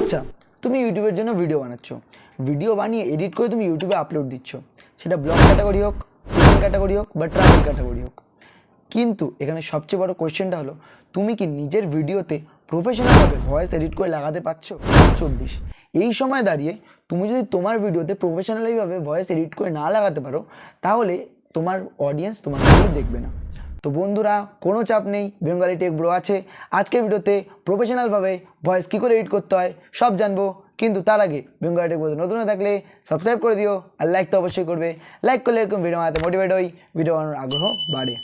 আচ্ছা তুমি ইউটিউবের জন্য ভিডিও বানাচ্ছ। ভিডিও বানিয়ে এডিট করে তুমি ইউটিউবে আপলোড দিচ্ছ। সেটা ব্লগ ক্যাটাগরি হোক কুকিং ক্যাটাগরি হোক বা ট্রাভেল ক্যাটাগরি হোক। কিন্তু এখানে সবচেয়ে বড় কোয়েশ্চেনটা হলো, তুমি কি নিজের ভিডিওতে প্রফেশনালভাবে ভয়েস এডিট করে লাগাতে পারছ? চব্বিশ। এই সময় দাঁড়িয়ে তুমি যদি তোমার ভিডিওতে প্রফেশনালিভাবে ভয়েস এডিট করে না লাগাতে পারো, তাহলে তোমার অডিয়েন্স তোমার দেখবে না। তো বন্ধুরা, কোনো চাপ নেই, বেঙ্গলি টেক ব্রো আছে। আজকের ভিডিওতে প্রফেশনালভাবে ভয়েস কী করে এডিট করতে হয়, সব জানব। কিন্তু তার আগে বেঙ্গলি টেক ব্রো নতুন থাকলে সাবস্ক্রাইব করে দিও আর লাইক তো অবশ্যই করবে। লাইক করলে এরকম ভিডিও বানাতে মোটিভেট হই ভিডিও বানানোর আগ্রহ বাড়ে।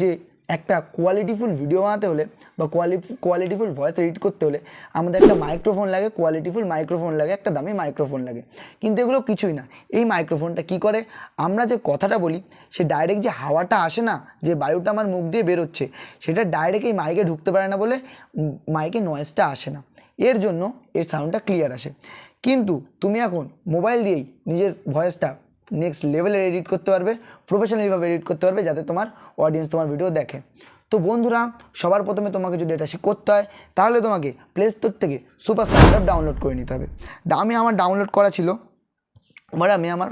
যে একটা কোয়ালিটিফুল ভিডিও বানাতে হলে বা কোয়ালি কোয়ালিটিফুল ভয়েস এডিট করতে হলে আমাদের একটা মাইক্রোফোন লাগে কোয়ালিটিফুল মাইক্রোফোন লাগে, একটা দামি মাইক্রোফোন লাগে। কিন্তু এগুলো কিছুই না। এই মাইক্রোফোনটা কি করে? আমরা যে কথাটা বলি, সে ডাইরেক্ট যে হাওয়াটা আসে না, যে বায়ুটা আমার মুখ দিয়ে বেরোচ্ছে, সেটা ডাইরেক্ট এই মাইকে ঢুকতে পারে না বলে মাইকে নয়েজটা আসে না। এর জন্য এর সাউন্ডটা ক্লিয়ার আসে। কিন্তু তুমি এখন মোবাইল দিয়েই নিজের ভয়েসটা নেক্সট লেভেলের এডিট করতে পারবে প্রফেশনালিভাবে এডিট করতে পারবে, যাতে তোমার অডিয়েন্স তোমার ভিডিও দেখে। তো বন্ধুরা, সবার প্রথমে তোমাকে যদি এটা করতে হয়, তাহলে তোমাকে প্লে স্টোর থেকে সুপার স্টার ডাউনলোড করে নিতে হবে। আমি আমার ডাউনলোড করা ছিল। এবার আমি আমার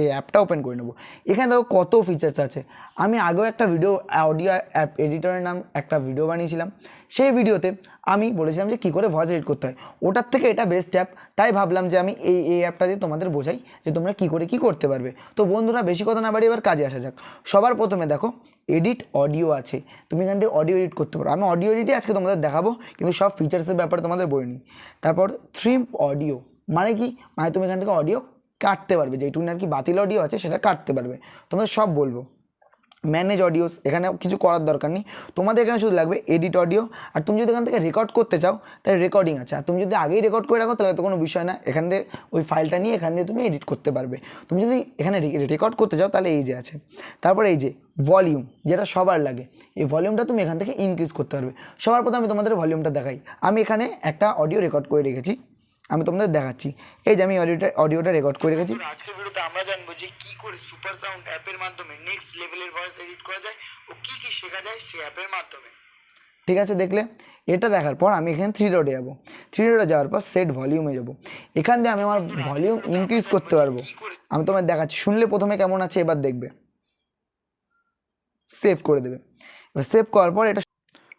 এই অ্যাপটা ওপেন করে নেব। এখানে দেখো কত ফিচার্স আছে। আমি আগেও একটা ভিডিও অডিও অ্যাপ এডিটরের নাম একটা ভিডিও বানিয়েছিলাম। সেই ভিডিওতে আমি বলেছিলাম যে কী করে ভয়েস এডিট করতে হয়। ওটার থেকে এটা বেস্ট অ্যাপ তাই ভাবলাম যে আমি এই এই অ্যাপটা দিয়ে তোমাদের বোঝাই যে তোমরা কী করে কী করতে পারবে। তো বন্ধুরা, বেশি কথা না বাড়ি এবার কাজে আসা যাক। সবার প্রথমে দেখো এডিট অডিও আছে। তুমি এখান থেকে অডিও এডিট করতে পারো। আমি অডিও এডিটই আজকে তোমাদের দেখাবো, কিন্তু সব ফিচার্সের ব্যাপারে তোমাদের বই নিই তারপর থ্রিম অডিও মানে কি? মানে তুমি এখান থেকে অডিও কাটতে পারবে যেটুকু আর কি বাতিল অডিও আছে সেটা কাটতে পারবে। তোমাদের সব বলব। ম্যানেজ অডিওস এখানে কিছু করার দরকার নেই। তোমাদের এখানে শুধু লাগবে এডিট অডিও আর তুমি যদি এখান থেকে রেকর্ড করতে চাও, তাহলে রেকর্ডিং আছে। আর তুমি যদি আগেই রেকর্ড করে রাখো, তাহলে তো কোনো বিষয় না। এখান থেকে ওই ফাইলটা নিয়ে এখান দিয়ে তুমি এডিট করতে পারবে। তুমি যদি এখানে রেকর্ড করতে চাও, তাহলে এই যে আছে। তারপরে এই যে ভলিউম যেটা সবার লাগে। এই ভলিউমটা তুমি এখান থেকে ইনক্রিজ করতে পারবে। সবার প্রথমে আমি তোমাদের ভলিউমটা দেখাই। আমি এখানে একটা অডিও রেকর্ড করে রেখেছি। আমি তোমাদের দেখাচ্ছি। এই যে আমি অডিওটা অডিওটা রেকর্ড করে রেখেছি। আজকের ভিডিওতে আমরা জানব যে কি করে সুপার সাউন্ড অ্যাপের মাধ্যমে নেক্সট লেভেলের ভয়েস এডিট করা যায় ও কি কি শেখা যায় সেই অ্যাপের মাধ্যমে। ঠিক আছে দেখলে? এটা দেখার পর আমি এখানে থ্রি ডটে যাব। থ্রি ডটে যাওয়ার পর সেট ভলিউমে যাব। এখান দিয়ে আমি আমার ভলিউম ইনক্রিজ করতে পারব। আমি তোমার দেখাচ্ছি। শুনলে প্রথমে কেমন আছে এবার দেখবে। সেভ করে দেবে। এবার সেভ করার পর এটা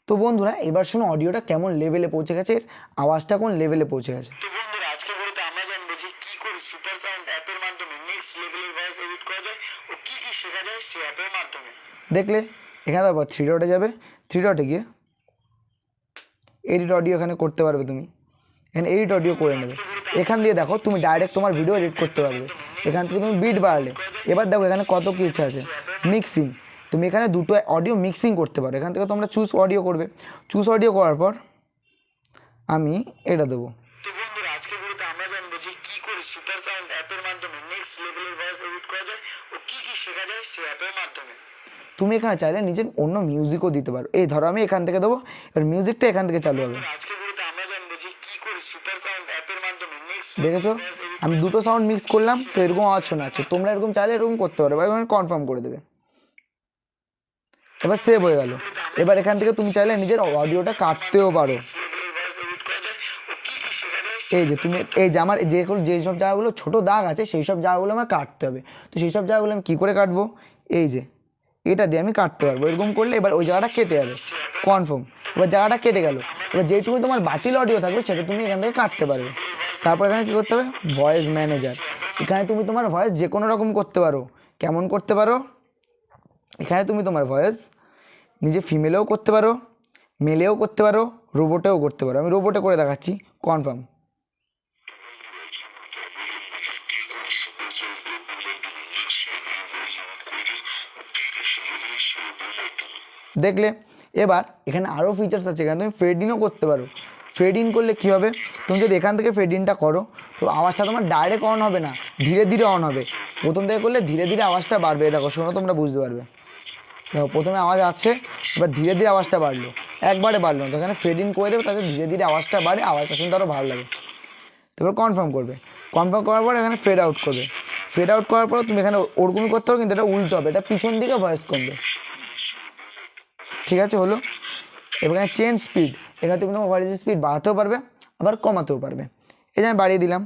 তো বন্ধুরা এবার শোনো অডিওটা কেমন লেভেলে পৌঁছে গেছে এর আওয়াজটা কোন লেভেলে পৌঁছে গেছে। তো বন্ধুরা আজকের ভিডিওতে আমরা জানব যে কি করে সুপার সাউন্ড অ্যাপের মাধ্যমে নেক্সট লেভেলের ভয়েস এডিট করা যায় ও কি কি শেখা যায় সেই অ্যাপের মাধ্যমে। দেখলে এখানে তারপর থ্রি ডটে যাবে থ্রি ডটে গিয়ে এডিট অডিও এখানে করতে পারবে তুমি। এখানে এডিট অডিও করে নেবে। এখান দিয়ে দেখো তুমি ডাইরেক্ট তোমার ভিডিও এডিট করতে পারবে। এখান থেকে তুমি বিট বাড়ালে। এবার দেখো এখানে কত কিছু আছে। মিক্সিং তুমি এখানে দুটো অডিও মিক্সিং করতে পারো। এখান থেকে তোমরা চুজ অডিও করবে। চুজ অডিও করার পর আমি এটা দেবো। তো বন্ধুরা আজকের ভিডিওতে আমরা জানব যে কি করে সুপার সাউন্ড অ্যাপের মাধ্যমে নেক্সট লেভেলের ভয়েস এডিট করা যায় ও কি কি শেখা যায় সেই অ্যাপের মাধ্যমে। তুমি এখানে চাইলে নিজের অন্য মিউজিকও দিতে পারো। এই ধরো আমি এখান থেকে দেবো এবার মিউজিকটা এখান থেকে চালু হবে। দেখেছ? আমি দুটো সাউন্ড মিক্স করলাম তো এরকম আওয়াজ শোনাচ্ছে তোমরা এরকম চাইলে এরকম করতে পারো এবার কনফার্ম করে দেবে। এবার সেভ হয়ে গেল। এবার এখান থেকে তুমি চাইলে নিজের অডিওটা কাটতেও পারো। এই যে তুমি, এই যে আমার যে যে সব জায়গাগুলো, ছোটো দাগ আছে, সেই সব জায়গাগুলো আমার কাটতে হবে। তো সেই সব জায়গাগুলো আমি কী করে কাটবো? এই যে, এটা দিয়ে আমি কাটতে পারব। এরকম করলে এবার ওই জায়গাটা কেটে যাবে। কনফার্ম এবার জায়গাটা কেটে গেল। এবার যেটুকু তোমার বাতিল অডিও থাকবে, সেটা তুমি এখান থেকে কাটতে পারবে। তারপর এখানে কী করতে হবে? ভয়েস ম্যানেজার এখানে তুমি তোমার ভয়েস যে কোনো রকম করতে পারো। কেমন করতে পারো? এখানে তুমি তোমার ভয়েস নিজে ফিমেলেও করতে পারো মেলেও করতে পারো রোবটেও করতে পারো। আমি রোবটে করে দেখাচ্ছি কনফার্ম দেখলে, এবার এখানে আরও ফিচার্স আছে, এখানে তুমি ফেডিনও করতে পারো। ফেডিন করলে কী হবে? তুমি যদি এখান থেকে ফেডিনটা করো, তো আওয়াজটা তোমার ডাইরেক্ট অন হবে না, ধীরে ধীরে অন হবে। প্রথম থেকে করলে ধীরে ধীরে আওয়াজটা বাড়বে। দেখো, শোনো তোমরা, বুঝতে পারবে। দেখো, প্রথমে আওয়াজ আছে এবার ধীরে ধীরে আওয়াজটা বাড়লো। একবারে বাড়লো না এখানে ফেড ইন করে দেবে, তাতে ধীরে ধীরে আওয়াজটা বাড়ে, আওয়াজটা শুনতে আরও ভালো লাগে। তারপর কনফার্ম করবে। কনফার্ম করার পর এখানে ফেড আউট করবে। ফেড আউট করার পর তুমি এখানে ওরকমই করতে পারো, কিন্তু এটা উল্টো হবে, এটা পিছন দিকে ভয়েস কমবে। ঠিক আছে, হলো? এবার এখানে চেঞ্জ স্পিড এখানে তুমি তোমার ভয়েসের স্পিড বাড়াতেও পারবে, আবার কমাতেও পারবে। এই যে আমি বাড়িয়ে দিলাম।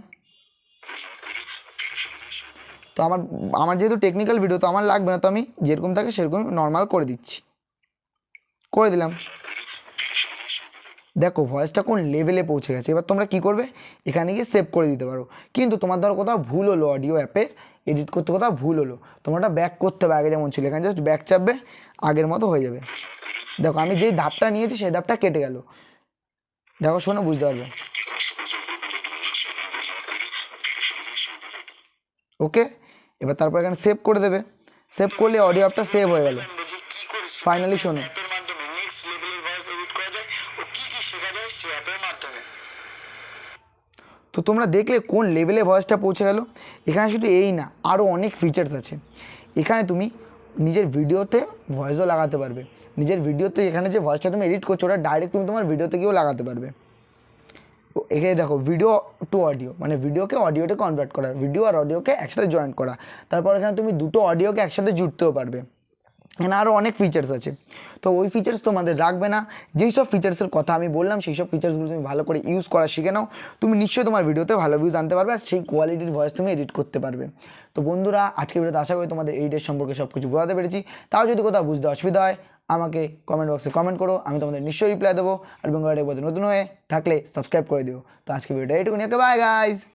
তো আমার আমার যেহেতু টেকনিক্যাল ভিডিও তো আমার লাগবে না, তো আমি যেরকম থাকে সেরকম নর্মাল করে দিচ্ছি। করে দিলাম। দেখো ভয়েসটা কোন লেভেলে পৌঁছে গেছে। এবার তোমরা কি করবে? এখানে গিয়ে সেভ করে দিতে পারো। কিন্তু তোমার ধরো কোথাও ভুল হলো অডিও অ্যাপে এডিট করতে কোথাও ভুল হলো, তোমরা ওটা ব্যাক করতে হবে আগে যেমন ছিল। এখানে জাস্ট ব্যাক চাপবে, আগের মতো হয়ে যাবে। দেখো, আমি যেই ধাপটা নিয়েছি, সেই ধাপটা কেটে গেল। দেখো, শোনো, বুঝতে পারবে। ওকে এবার তারপর এখানে সেভ করে দেবে। সেভ করলে অডিও অ্যাপটা সেভ হয়ে গেল। ফাইনালি শোনো। তো তোমরা দেখলে কোন লেভেলে ভয়েসটা পৌঁছে গেল? এখানে শুধু এই না আরও অনেক ফিচার্স আছে। এখানে তুমি নিজের ভিডিওতে ভয়েসও লাগাতে পারবে। নিজের ভিডিওতে এখানে যে ভয়েসটা তুমি এডিট করছ ওটা ডাইরেক্ট তুমি তোমার ভিডিওতে গিয়েও লাগাতে পারবে। এখানে দেখো ভিডিও টু অডিও মানে ভিডিওকে অডিওতে কনভার্ট করা ভিডিও আর অডিওকে একসাথে জয়েন করা। তারপর এখানে তুমি দুটো অডিওকে একসাথে জুড়তেও পারবে। এখানে আরও অনেক ফিচার্স আছে। তো ওই ফিচার্স তোমাদের রাখবে না। যেই সব ফিচার্সের কথা আমি বললাম, সেই সব ফিচার্সগুলো তুমি ভালো করে ইউজ করা শিখে নাও। তুমি নিশ্চয়ই তোমার ভিডিওতে ভালো ভিউজ আনতে পারবে আর সেই কোয়ালিটির ভয়েস তুমি এডিট করতে পারবে। তো বন্ধুরা আজকে ভিডিওতে আশা করি তোমাদের এইটের সম্পর্কে সব কিছু বোঝাতে পেরেছি। তাও যদি কোথাও বুঝতে অসুবিধা হয় আমাকে কমেন্ট বক্সে কমেন্ট করো, আমি তোমাদের নিশ্চয়ই রিপ্লাই দেবো। আর বেঙ্গলাটেক নতুন হয়ে থাকলে সাবস্ক্রাইব করে দিও। তো আজকে ভিডিওটা এইটুকুনি। Okay bye guys